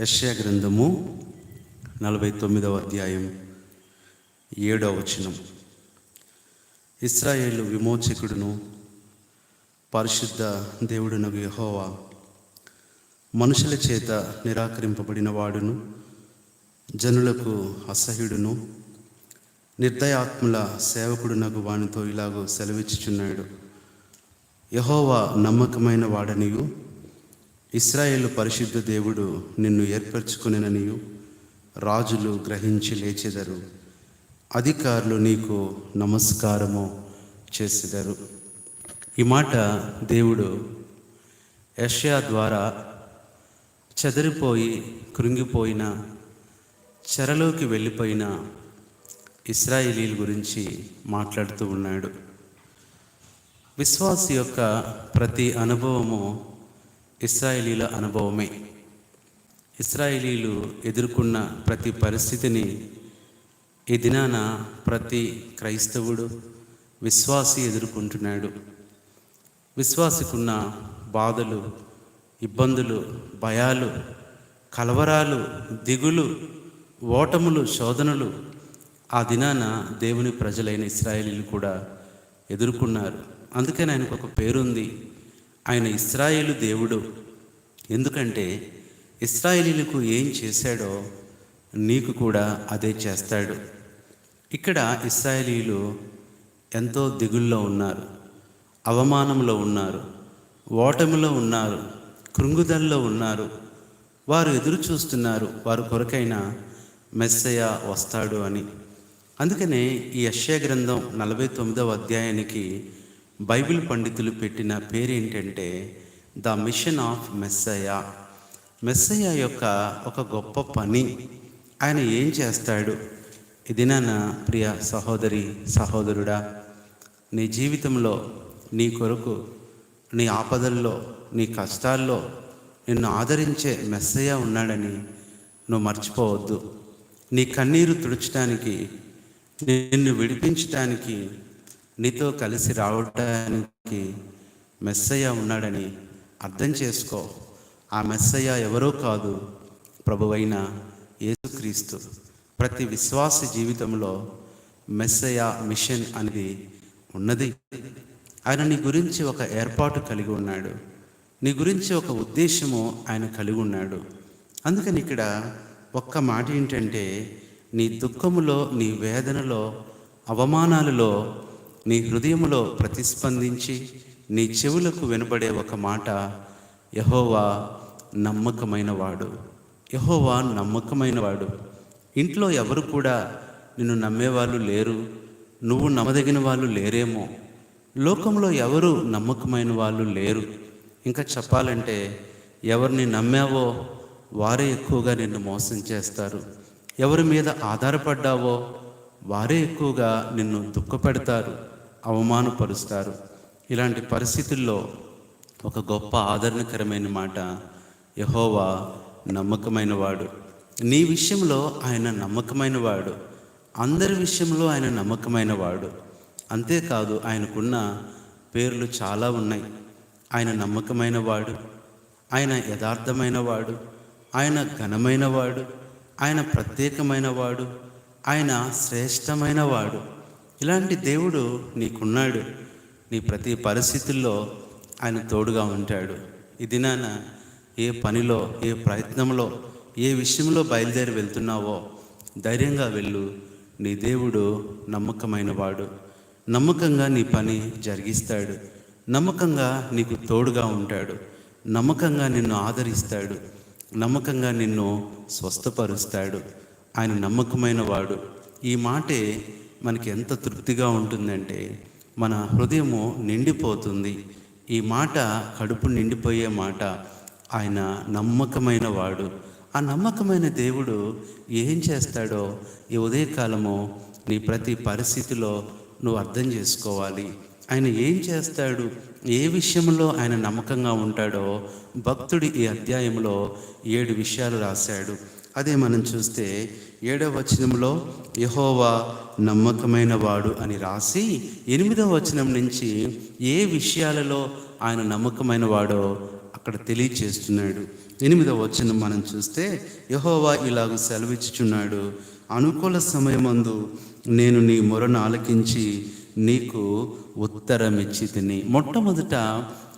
యశ్య గ్రంథము నలభై తొమ్మిదవ అధ్యాయం ఏడవ వచనం. ఇస్రాయేలు విమోచకుడును పరిశుద్ధ దేవుడునకు యహోవా మనుషుల చేత నిరాకరింపబడిన వాడును జనులకు అసహ్యుడును నిర్దయాత్ముల సేవకుడునకు వానితో ఇలాగూ సెలవిచ్చుచున్నాడు. యహోవా నమ్మకమైన వాడనియు ఇస్రాయేల్ పరిశుద్ధ దేవుడు నిన్ను ఏర్పరచుకునేననియు రాజులు గ్రహించి లేచెదరు. అధికారులు నీకు నమస్కారము చేసెదరు. ఈ మాట దేవుడు యష్యా ద్వారా చెదరిపోయి కృంగిపోయిన చెరలోకి వెళ్ళిపోయిన ఇస్రాయేలీల గురించి మాట్లాడుతూ ఉన్నాడు. విశ్వాస యొక్క ప్రతి అనుభవము ఇస్రాయేలీల అనుభవమే. ఇస్రాయేలీలు ఎదుర్కొన్న ప్రతి పరిస్థితిని ఈ దినాన ప్రతి క్రైస్తవుడు విశ్వాసి ఎదుర్కొంటున్నాడు. విశ్వాసికున్న బాధలు ఇబ్బందులు భయాలు కలవరాలు దిగులు ఓటములు శోధనలు ఆ దినాన దేవుని ప్రజలైన ఇస్రాయేలీలు కూడా ఎదుర్కొన్నారు. అందుకని ఆయనకు ఒక పేరుంది. ఆయన ఇస్రాయేలు దేవుడు. ఎందుకంటే ఇస్రాయేలీలకు ఏం చేశాడో నీకు కూడా అదే చేస్తాడు. ఇక్కడ ఇస్రాయేలీలు ఎంతో దిగుల్లో ఉన్నారు. అవమానంలో ఉన్నారు. ఓటమిలో ఉన్నారు. కృంగుదల్లో ఉన్నారు. వారు ఎదురు చూస్తున్నారు. వారు కొరకైన మెస్సయ వస్తాడు అని. అందుకనే ఈ యశ్యా గ్రంథం నలభై తొమ్మిదవ అధ్యాయానికి బైబిల్ పండితులు పెట్టిన పేరేంటంటే the mission of Messiah Messiah యొక్క ఒక గొప్ప పని. ఆయన ఏం చేస్తాడు? ఇది నా ప్రియ సహోదరి సహోదరుడా నీ జీవితంలో నీ కొరకు నీ ఆపదల్లో నీ కష్టాల్లో నిన్ను ఆదరించే మెస్సయ్య ఉన్నాడని నువ్వు మర్చిపోవద్దు. నీ కన్నీరు తుడచడానికి నిన్ను విడిపించడానికి నీతో కలిసి రావడానికి మెస్సయ్య ఉన్నాడని అర్థం చేసుకో. ఆ మెస్సయ్య ఎవరో కాదు ప్రభువైన యేసుక్రీస్తు. ప్రతి విశ్వాస జీవితంలో మెస్సయ్య మిషన్ అనేది ఉన్నది. ఆయన నీ గురించి ఒక ఏర్పాటు కలిగి ఉన్నాడు. నీ గురించి ఒక ఉద్దేశము ఆయన కలిగి ఉన్నాడు. అందుకని ఇక్కడ ఒక్క మాట ఏంటంటే నీ దుఃఖములో నీ వేదనలో అవమానాలలో నీ హృదయంలో ప్రతిస్పందించి నీ చెవులకు వినబడే ఒక మాట యహోవా నమ్మకమైనవాడు. యహోవా నమ్మకమైనవాడు. ఇంట్లో ఎవరు కూడా నిన్ను నమ్మేవాళ్ళు లేరు నువ్వు నమ్మదగిన వాళ్ళు లేరేమో. లోకంలో ఎవరు నమ్మకమైన వాళ్ళు లేరు. ఇంకా చెప్పాలంటే ఎవరిని నమ్మావో వారే ఎక్కువగా నిన్ను మోసం చేస్తారు. ఎవరి మీద ఆధారపడ్డావో వారే ఎక్కువగా నిన్ను దుఃఖపెడతారు. అవమానపరుస్తారు. ఇలాంటి పరిస్థితుల్లో ఒక గొప్ప ఆదరణకరమైన మాట యహోవా నమ్మకమైన వాడు నీ విషయంలో ఆయన నమ్మకమైన వాడు అందరి విషయంలో ఆయన నమ్మకమైన వాడు అంతేకాదు ఆయనకున్న పేర్లు చాలా ఉన్నాయి. ఆయన నమ్మకమైన వాడు ఆయన యథార్థమైన వాడు ఆయన ఘనమైన వాడు ఆయన ప్రత్యేకమైన వాడు ఆయన శ్రేష్టమైన వాడు ఇలాంటి దేవుడు నీకున్నాడు. నీ ప్రతి పరిస్థితుల్లో ఆయన తోడుగా ఉంటాడు. ఈ దినాన ఏ పనిలో ఏ ప్రయత్నంలో ఏ విషయంలో బయలుదేరి వెళ్తున్నావో ధైర్యంగా వెళ్ళు. నీ దేవుడు నమ్మకమైన వాడు నమ్మకంగా నీ పని జరిగిస్తాడు. నమ్మకంగా నీకు తోడుగా ఉంటాడు. నమ్మకంగా నిన్ను ఆదరిస్తాడు. నమ్మకంగా నిన్ను స్వస్థపరుస్తాడు. ఆయన నమ్మకమైన వాడు ఈ మాటే మనకి ఎంత తృప్తిగా ఉంటుందంటే మన హృదయము నిండిపోతుంది. ఈ మాట కడుపు నిండిపోయే మాట ఆయన నమ్మకమైన వాడు. ఆ నమ్మకమైన దేవుడు ఏం చేస్తాడో ఈ ఉదయకాలము నీ ప్రతి పరిస్థితిలో నువ్వు అర్థం చేసుకోవాలి. ఆయన ఏం చేస్తాడు? ఏ విషయంలో ఆయన నమ్మకంగా ఉంటాడో భక్తుడు ఈ అధ్యాయంలో ఏడు విషయాలు రాశాడు. అదే మనం చూస్తే ఏడవ వచనంలో యహోవా నమ్మకమైన వాడు అని రాసి ఎనిమిదవ వచనం నుంచి ఏ విషయాలలో ఆయన నమ్మకమైన వాడో అక్కడ తెలియచేస్తున్నాడు. ఎనిమిదవ వచనం మనం చూస్తే యహోవా ఇలాగ సెలవిచ్చుచున్నాడు. అనుకూల సమయమందు నేను నీ మొరను ఆలకించి నీకు ఉత్తరం ఇచ్చి తిని. మొట్టమొదట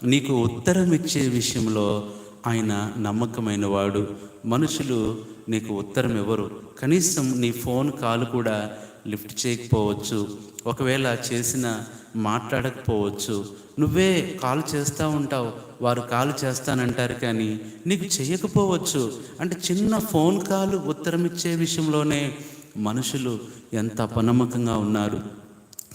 నీకు ఉత్తరం ఇచ్చే విషయంలో ఆయన నమ్మకమైన వాడు. మనుషులు నీకు ఉత్తరం ఇవ్వరు కనీసం నీ ఫోన్ కాల్ కూడా లిఫ్ట్ చేయకపోవచ్చు. ఒకవేళ చేసిన మాట్లాడకపోవచ్చు. నువ్వే కాల్ చేస్తూ ఉంటావు. వారు కాల్ చేస్తానంటారు కానీ నీకు చేయకపోవచ్చు. అంటే చిన్న ఫోన్ కాల్ ఉత్తరం ఇచ్చే విషయంలోనే మనుషులు ఎంత అపనమ్మకంగా ఉన్నారు.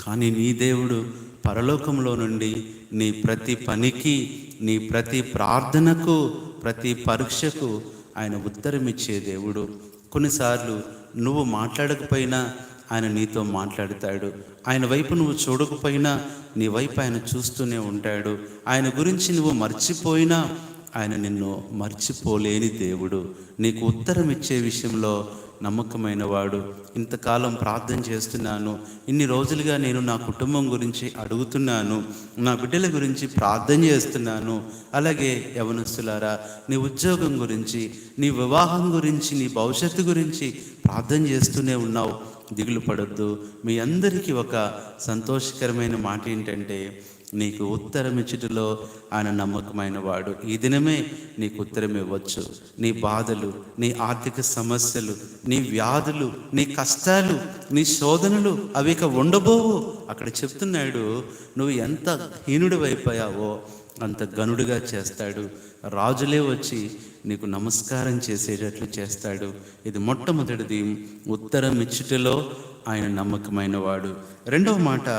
కానీ నీ దేవుడు పరలోకంలో నుండి నీ ప్రతి పనికి నీ ప్రతి ప్రార్థనకు ప్రతి పరీక్షకు ఆయన ఉత్తరం ఇచ్చే దేవుడు. కొన్నిసార్లు నువ్వు మాట్లాడకపోయినా ఆయన నీతో మాట్లాడతాడు. ఆయన వైపు నువ్వు చూడకపోయినా నీ వైపు ఆయన చూస్తూనే ఉంటాడు. ఆయన గురించి నువ్వు మర్చిపోయినా ఆయన నిన్ను మర్చిపోలేని దేవుడు. నీకు ఉత్తరం ఇచ్చే విషయంలో నమ్మకమైన వాడు ఇంతకాలం ప్రార్థన చేస్తున్నాను. ఇన్ని రోజులుగా నేను నా కుటుంబం గురించి అడుగుతున్నాను. నా బిడ్డల గురించి ప్రార్థన చేస్తున్నాను. అలాగే యవనస్తులారా నీ ఉద్యోగం గురించి నీ వివాహం గురించి నీ భవిష్యత్తు గురించి ప్రార్థన చేస్తూనే ఉన్నావు. దిగులు పడొద్దు. మీ అందరికీ ఒక సంతోషకరమైన మాట ఏంటంటే నీకు ఉత్తరం ఇచ్చుటలో ఆయన నమ్మకమైన వాడు. ఈ దినమే నీకు ఉత్తరం ఇవ్వచ్చు. నీ బాధలు నీ ఆర్థిక సమస్యలు నీ వ్యాధులు నీ కష్టాలు నీ శోధనలు అవి ఇక ఉండబోవు. అక్కడ చెప్తున్నాడు నువ్వు ఎంత హీనుడు అయిపోయావో అంత గనుడుగా చేస్తాడు. రాజులే వచ్చి నీకు నమస్కారం చేసేటట్లు చేస్తాడు. ఇది మొట్టమొదటిది. ఉత్తరం ఇచ్చుటలో ఆయన నమ్మకమైన వాడు రెండవ మాట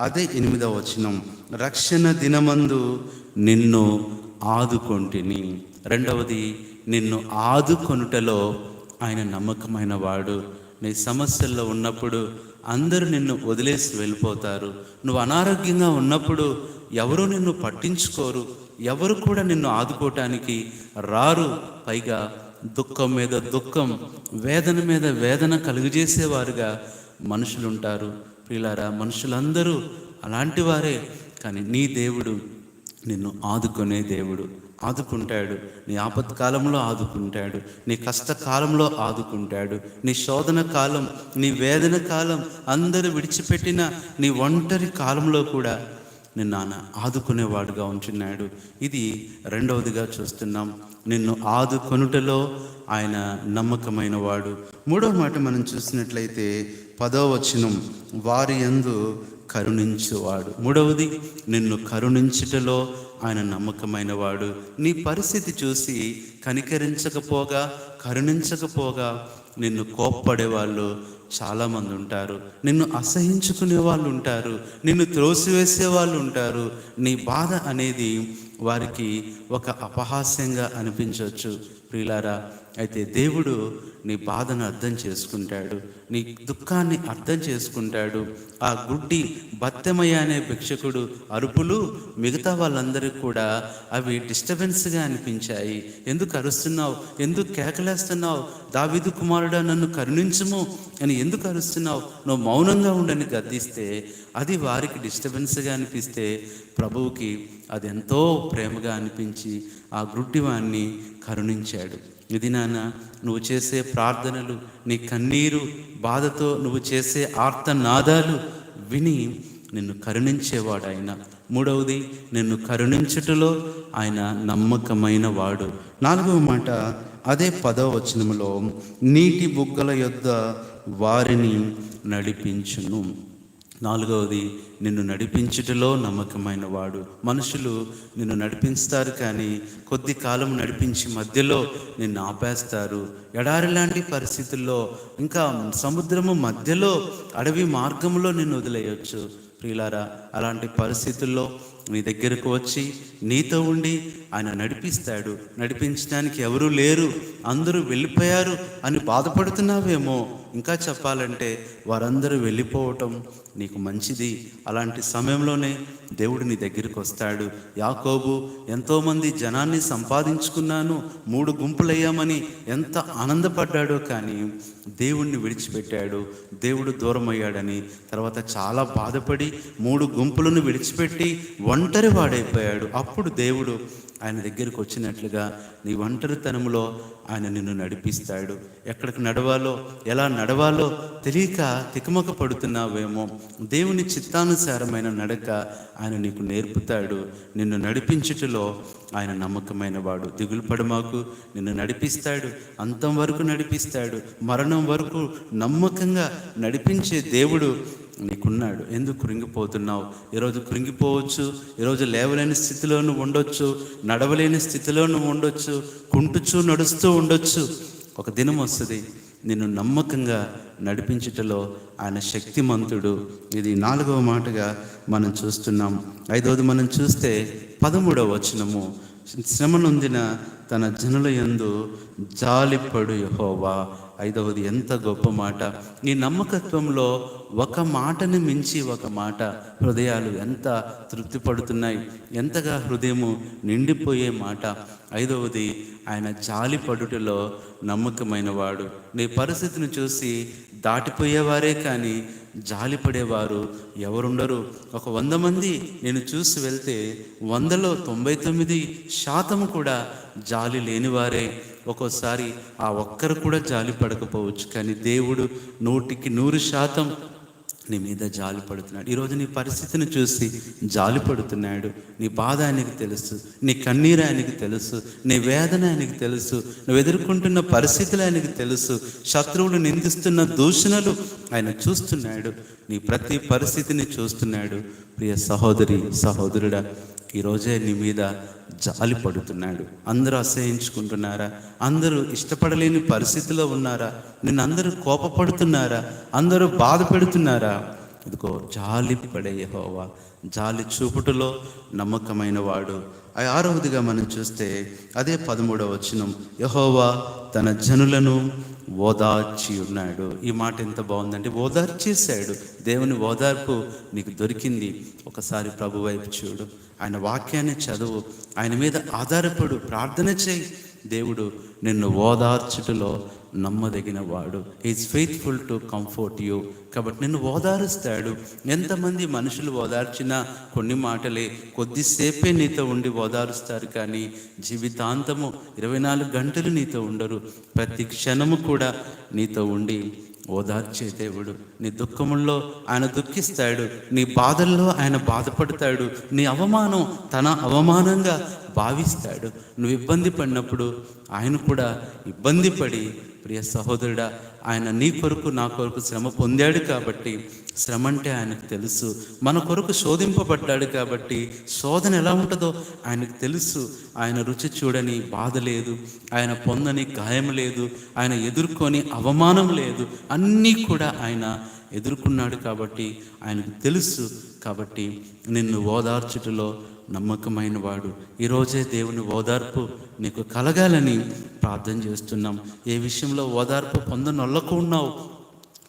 అదే ఎనిమిదవ వచనం. రక్షణ దినమందు నిన్ను ఆదుకొంటిని. రెండవది నిన్ను ఆదుకొనుటలో ఆయన నమ్మకమైన వాడు నీ సమస్యల్లో ఉన్నప్పుడు అందరూ నిన్ను వదిలేసి వెళ్ళిపోతారు. నువ్వు అనారోగ్యంగా ఉన్నప్పుడు ఎవరు నిన్ను పట్టించుకోరు. ఎవరు కూడా నిన్ను ఆదుకోవటానికి రారు. పైగా దుఃఖం మీద దుఃఖం వేదన మీద వేదన కలుగజేసేవారుగా మనుషులు ఉంటారు ప్రియులారా మనుషులందరూ అలాంటి వారే. కానీ నీ దేవుడు నిన్ను ఆదుకునే దేవుడు. ఆదుకుంటాడు. నీ ఆపత్కాలంలో ఆదుకుంటాడు. నీ కష్టకాలంలో ఆదుకుంటాడు. నీ శోధన కాలం నీ వేదన కాలం అందరూ విడిచిపెట్టిన నీ ఒంటరి కాలంలో కూడా నిన్ను ఆయన ఆదుకునేవాడుగా ఉంటున్నాడు. ఇది రెండవదిగా చూస్తున్నాం. నిన్ను ఆదుకొనుటలో ఆయన నమ్మకమైన వాడు మూడవ మాట మనం చూసినట్లయితే పదవచనం వారి యందు కరుణించువాడు. మూడవది నిన్ను కరుణించుటలో ఆయన నమ్మకమైన వాడు నీ పరిస్థితి చూసి కనికరించకపోగా కరుణించకపోగా నిన్ను కోప్పడే వాళ్ళు చాలామంది ఉంటారు. నిన్ను అసహించుకునే వాళ్ళు ఉంటారు. నిన్ను త్రోసివేసే వాళ్ళు ఉంటారు. నీ బాధ అనేది వారికి ఒక అపహాస్యంగా అనిపించవచ్చు. ప్రియులారా అయితే దేవుడు నీ బాధను అర్థం చేసుకుంటాడు నీ దుఃఖాన్ని అర్థం చేసుకుంటాడు. ఆ గుడ్డి బత్తెమయ్య అనే భిక్షకుడు అరుపులు మిగతా వాళ్ళందరికీ కూడా అవి డిస్టర్బెన్స్గా అనిపించాయి. ఎందుకు అరుస్తున్నావు? ఎందుకు కేకలేస్తున్నావు? దావిదు కుమారుడా నన్ను కరుణించుము అని ఎందుకు అరుస్తున్నావు? నువ్వు మౌనంగా ఉండని గద్దిస్తే అది వారికి డిస్టర్బెన్స్గా అనిపిస్తే ప్రభువుకి అది ఎంతో ప్రేమగా అనిపించి ఆ గుడ్డివాన్ని కరుణించాడు. ఇది నాన్న నువ్వు చేసే ప్రార్థనలు నీ కన్నీరు బాధతో నువ్వు చేసే ఆర్తనాదాలు విని నిన్ను కరుణించేవాడు ఆయన మూడవది నిన్ను కరుణించుటలో ఆయన నమ్మకమైన వాడు. నాలుగవ మాట అదే పదవ వచనంలో నీటి బుగ్గల యొద్ద వారిని నడిపించును. నాలుగవది నిన్ను నడిపించుటలో నమ్మకమైన వాడు. మనుషులు నిన్ను నడిపిస్తారు కానీ కొద్ది కాలం నడిపించి మధ్యలో నిన్ను ఆపేస్తారు. ఎడారి లాంటి పరిస్థితుల్లో ఇంకా సముద్రము మధ్యలో అడవి మార్గంలో నిన్ను వదిలేయచ్చు. ప్రియులారా అలాంటి పరిస్థితుల్లో నీ దగ్గరకు వచ్చి నీతో ఉండి ఆయన నడిపిస్తాడు. నడిపించడానికి ఎవరూ లేరు. అందరూ వెళ్ళిపోయారు అని బాధపడుతున్నావేమో. ఇంకా చెప్పాలంటే వారందరూ వెళ్ళిపోవటం నీకు మంచిది. అలాంటి సమయంలోనే దేవుడు నీ దగ్గరికి వస్తాడు. యాకోబు ఎంతోమంది జనాన్ని సంపాదించుకున్నాను మూడు గుంపులయ్యామని ఎంత ఆనందపడ్డాడో కానీ దేవుణ్ణి విడిచిపెట్టాడు. దేవుడు దూరం అయ్యాడని తర్వాత చాలా బాధపడి మూడు గుంపులను విడిచిపెట్టి ఒంటరి వాడైపోయాడు అప్పుడు దేవుడు ఆయన దగ్గరికి వచ్చినట్లుగా నీ ఒంటరితనంలో ఆయన నిన్ను నడిపిస్తాడు. ఎక్కడికి నడవాలో ఎలా నడవాలో తెలియక తికమక పడుతున్నావేమో దేవుని చిత్తానుసారమైన నడక ఆయన నీకు నేర్పుతాడు. నిన్ను నడిపించుటలో ఆయన నమ్మకమైన వాడు. దిగులు పడమాకు నిన్ను నడిపిస్తాడు. అంతం వరకు నడిపిస్తాడు. మరణం వరకు నమ్మకంగా నడిపించే దేవుడు నీకున్నాడు. ఎందుకు కృంగిపోతున్నావు? ఈరోజు కృంగిపోవచ్చు ఈరోజు లేవలేని స్థితిలో నువ్వు ఉండొచ్చు నడవలేని స్థితిలో నువ్వు ఉండొచ్చు కుంటుచూ నడుస్తూ ఉండొచ్చు. ఒక దినం వస్తుంది నిన్ను నమ్మకంగా నడిపించుటలో ఆయన శక్తిమంతుడు. ఇది నాలుగవ మాటగా మనం చూస్తున్నాం. ఐదవది మనం చూస్తే పదమూడవ వచనము. శ్రమ నొందిన తన జనుల యందు జాలిపడు యహోవా. ఐదవది ఎంత గొప్ప మాట. నీ నమ్మకత్వంలో ఒక మాటని మించి ఒక మాట. హృదయాలు ఎంత తృప్తి పడుతున్నాయి ఎంతగా హృదయము నిండిపోయే మాట. ఐదవది ఆయన జాలి పడుటలో నమ్మకమైన వాడు నీ పరిస్థితిని చూసి దాటిపోయేవారే కానీ జాలి పడేవారు ఎవరుండరు. ఒక వంద మంది నేను చూసి వెళ్తే వందలో తొంభై తొమ్మిది శాతం కూడా జాలి లేనివారే. ఒక్కోసారి ఆ ఒక్కరు కూడా జాలి పడకపోవచ్చు కానీ దేవుడు నూటికి నూరు శాతం నీ మీద జాలి పడుతున్నాడు ఈరోజు నీ పరిస్థితిని చూసి జాలి పడుతున్నాడు నీ బాధ ఆయనకు తెలుసు నీ కన్నీరు ఆయనకు తెలుసు నీ వేదన ఆయనకి తెలుసు నువ్వు ఎదుర్కొంటున్న పరిస్థితులు ఆయనకు తెలుసు. శత్రువులు నిందిస్తున్న దూషణలు ఆయన చూస్తున్నాడు. నీ ప్రతి పరిస్థితిని చూస్తున్నాడు. ప్రియ సహోదరి సహోదరుడా ఈరోజే నీ మీద జాలి పడుతున్నాడు అందరూ అసహించుకుంటున్నారా? అందరూ ఇష్టపడలేని పరిస్థితిలో ఉన్నారా? నిన్ను అందరూ కోపపడుతున్నారా? అందరూ బాధ పెడుతున్నారా? ఇదిగో జాలి పడే యహోవా జాలి చూపుటలో నమ్మకమైన వాడు. ఆ ఆరవదిగా మనం చూస్తే అదే పదమూడవ వచనం యహోవా తన జనులను ఓదార్చి ఉన్నాడు. ఈ మాట ఎంత బాగుందంటే ఓదార్చేశాడు. దేవుని ఓదార్పు నీకు దొరికింది. ఒకసారి ప్రభు వైపు చూడు. ఆయన వాక్యాన్ని చదువు. ఆయన మీద ఆధారపడు. ప్రార్థన చేయి. దేవుడు నిన్ను ఓదార్చుటలో నమ్మదగిన వాడు is faithful to comfort you కాబట్టి నిన్ను ఓదారుస్తాడు. ఎంతమంది మనుషులు ఓదార్చినా కొన్ని మాటలే కొద్దిసేపే నీతో ఉండి ఓదారుస్తారు కానీ జీవితాంతము ఇరవై నాలుగు గంటలు నీతో ఉండరు. ప్రతి క్షణము కూడా నీతో ఉండి ఓదార్చే దేవుడు. నీ దుఃఖముల్లో ఆయన దుఃఖిస్తాడు. నీ బాధల్లో ఆయన బాధపడతాడు. నీ అవమానం తన అవమానంగా భావిస్తాడు. నువ్వు ఇబ్బంది పడినప్పుడు ఆయన కూడా ఇబ్బంది పడి ప్రియ సహోదరుడా ఆయన నీ కొరకు నా కొరకు శ్రమ పొందాడు కాబట్టి శ్రమ అంటే ఆయనకు తెలుసు. మన కొరకు శోధింపబడ్డాడు కాబట్టి శోధన ఎలా ఉంటుందో ఆయనకు తెలుసు. ఆయన రుచి చూడని బాధ లేదు. ఆయన పొందని గాయం లేదు. ఆయన ఎదుర్కొని అవమానం లేదు. అన్నీ కూడా ఆయన ఎదుర్కొన్నాడు కాబట్టి ఆయనకు తెలుసు. కాబట్టి నిన్ను ఓదార్చుటలో నమ్మకమైన వాడు. ఈరోజే దేవుని ఓదార్పు నీకు కలగాలని ప్రార్థన చేస్తున్నాం. ఏ విషయంలో ఓదార్పు పొందనొల్లకు ఉన్నావు?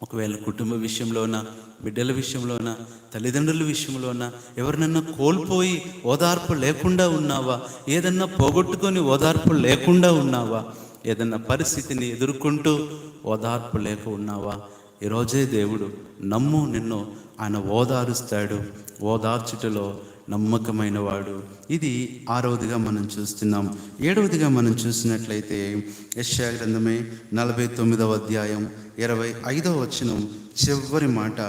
ఒకవేళ కుటుంబ విషయంలోన? బిడ్డల విషయంలోన తల్లిదండ్రుల విషయంలోన ఎవరినన్నా కోల్పోయి ఓదార్పు లేకుండా ఉన్నావా? ఏదన్నా పోగొట్టుకొని ఓదార్పు లేకుండా ఉన్నావా? ఏదన్నా పరిస్థితిని ఎదుర్కొంటూ ఓదార్పు లేక ఉన్నావా? ఈరోజే దేవుడు నమ్ము నిన్ను ఆయన ఓదారుస్తాడు. ఓదార్చుటలో నమ్మకమైన వాడు ఇది ఆరవదిగా మనం చూస్తున్నాం. ఏడవదిగా మనం చూసినట్లయితే యశ్యా గ్రంథమే నలభై తొమ్మిదవ అధ్యాయం ఇరవై ఐదవ వచనం చివరి మాట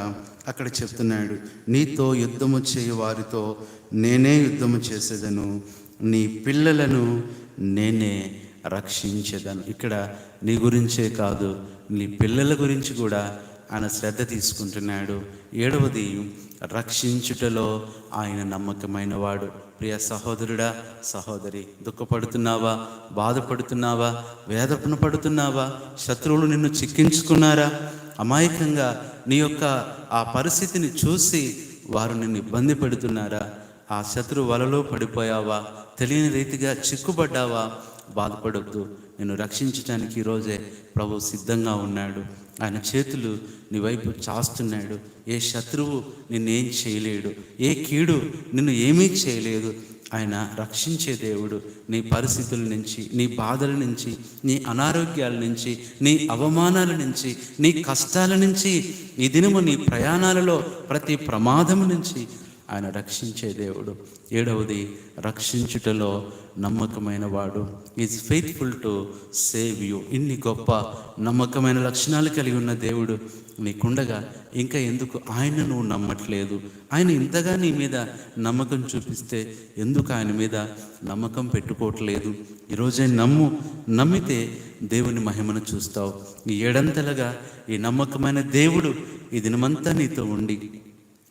అక్కడ చెప్తున్నాడు. నీతో యుద్ధము చేయు వారితో నేనే యుద్ధము చేసేదను. నీ పిల్లలను నేనే రక్షించేదను. ఇక్కడ నీ గురించే కాదు నీ పిల్లల గురించి కూడా ఆయన శ్రద్ధ తీసుకుంటున్నాడు. ఏడవది రక్షించుటలో ఆయన నమ్మకమైన వాడు ప్రియ సహోదరుడా సహోదరి దుఃఖపడుతున్నావా? బాధపడుతున్నావా? వేదపన పడుతున్నావా శత్రువులు నిన్ను చిక్కించుకున్నారా? అమాయకంగా నీ యొక్క ఆ పరిస్థితిని చూసి వారు నిన్ను ఇబ్బంది పెడుతున్నారా? ఆ శత్రు వలలో పడిపోయావా? తెలియని రీతిగా చిక్కుపడ్డావా బాధపడొద్దు. నిన్ను రక్షించడానికి ఈరోజే ప్రభు సిద్ధంగా ఉన్నాడు. ఆయన చేతులు నీ వైపు చాస్తున్నాడు. ఏ శత్రువు నిన్నేం చేయలేడు. ఏ కీడు నిన్ను ఏమీ చేయలేదు. ఆయన రక్షించే దేవుడు నీ పరిస్థితుల నుంచి నీ బాధల నుంచి నీ అనారోగ్యాల నుంచి నీ అవమానాల నుంచి నీ కష్టాల నుంచి ఈ దినము నీ ప్రయాణాలలో ప్రతి ప్రమాదం నుంచి ఆయన రక్షించే దేవుడు. ఏడవది రక్షించుటలో నమ్మకమైన వాడు. Is faithful to save you ఇన్ని గొప్ప నమ్మకమైన లక్షణాలు కలిగి ఉన్న దేవుడు నీకుండగా ఇంకా ఎందుకు ఆయన నువ్వు నమ్మట్లేదు? ఆయన ఇంతగా నీ మీద నమ్మకం చూపిస్తే ఎందుకు ఆయన మీద నమ్మకం పెట్టుకోవట్లేదు? ఈరోజే నమ్ము నమ్మితే దేవుని మహిమను చూస్తావు. ఈ ఏడంతలుగా ఈ నమ్మకమైన దేవుడు ఈ దినమంతా నీతో ఉండి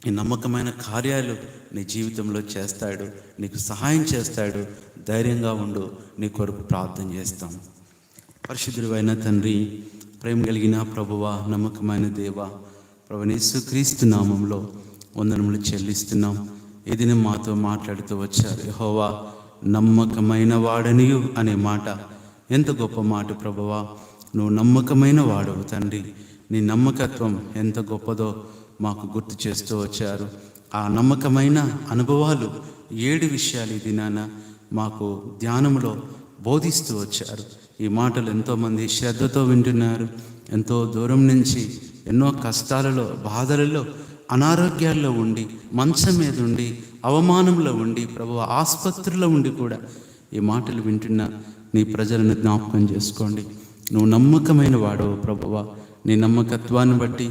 ఈ నమ్మకమైన కార్యాలు నీ జీవితంలో చేస్తాడు నీకు సహాయం చేస్తాడు ధైర్యంగా ఉండు నీ కొరకు ప్రార్థన చేస్తాం. పరిశుద్ధుడైన తండ్రి ప్రేమ కలిగిన ప్రభువ నమ్మకమైన దేవ ప్రభునేసు క్రీస్తు నామంలో వందనములు చెల్లిస్తున్నాం. ఇది మాతో మాట్లాడుతూ వచ్చారు. హోవా నమ్మకమైన వాడనియు అనే మాట. ఎంత గొప్ప మాట ప్రభువా. నువ్వు నమ్మకమైన వాడవు తండ్రి. నీ నమ్మకత్వం ఎంత గొప్పదో మాకు గుర్తు చేస్తూ వచ్చారు. ఆ నమ్మకమైన అనుభవాలు ఏడు విషయాలు ఇది నాన్న. మాకు ధ్యానంలో బోధిస్తూ వచ్చారు. ఈ మాటలు ఎంతోమంది శ్రద్ధతో వింటున్నారు. ఎంతో దూరం నుంచి ఎన్నో కష్టాలలో బాధలలో అనారోగ్యాల్లో ఉండి మంచం మీద ఉండి అవమానంలో ఉండి ప్రభు ఆసుపత్రిలో ఉండి కూడా ఈ మాటలు వింటున్న నీ ప్రజలను జ్ఞాపకం చేసుకోండి. నువ్వు నమ్మకమైన వాడవు ప్రభువ నీ నమ్మకత్వాన్ని బట్టి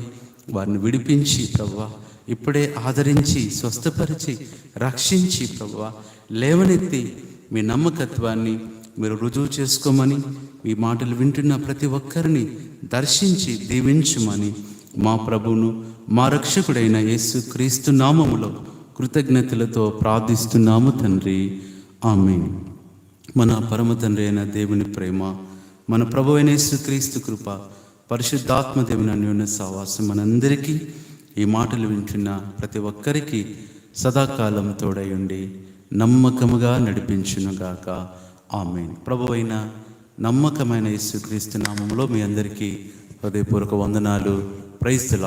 వారిని విడిపించి ప్రభువా ఇప్పుడే ఆదరించి స్వస్థపరిచి రక్షించి ప్రభువా లేవనెత్తి మీ నమ్మకత్వాన్ని మీరు రుజువు చేసుకోమని మీ మాటలు వింటున్న ప్రతి ఒక్కరిని దర్శించి దీవించమని మా ప్రభును మా రక్షకుడైన యేసు క్రీస్తు నామములో కృతజ్ఞతలతో ప్రార్థిస్తున్నాము తండ్రి. ఆమె మన పరమ తండ్రి అయిన దేవుని ప్రేమ మన ప్రభు అయిన యేసుక్రీస్తు కృప పరిశుద్ధాత్మ దేవుని అన్యోన్య సహవాసం మనందరికీ ఈ మాటలు వింటున్న ప్రతి ఒక్కరికి సదాకాలం తోడై ఉండి నమ్మకముగా నడిపించునుగాక. ఆమె ప్రభు అయిన నమ్మకమైన యేసుక్రీస్తు నామంలో మీ అందరికీ హృదయపూర్వక వందనాలు. Price the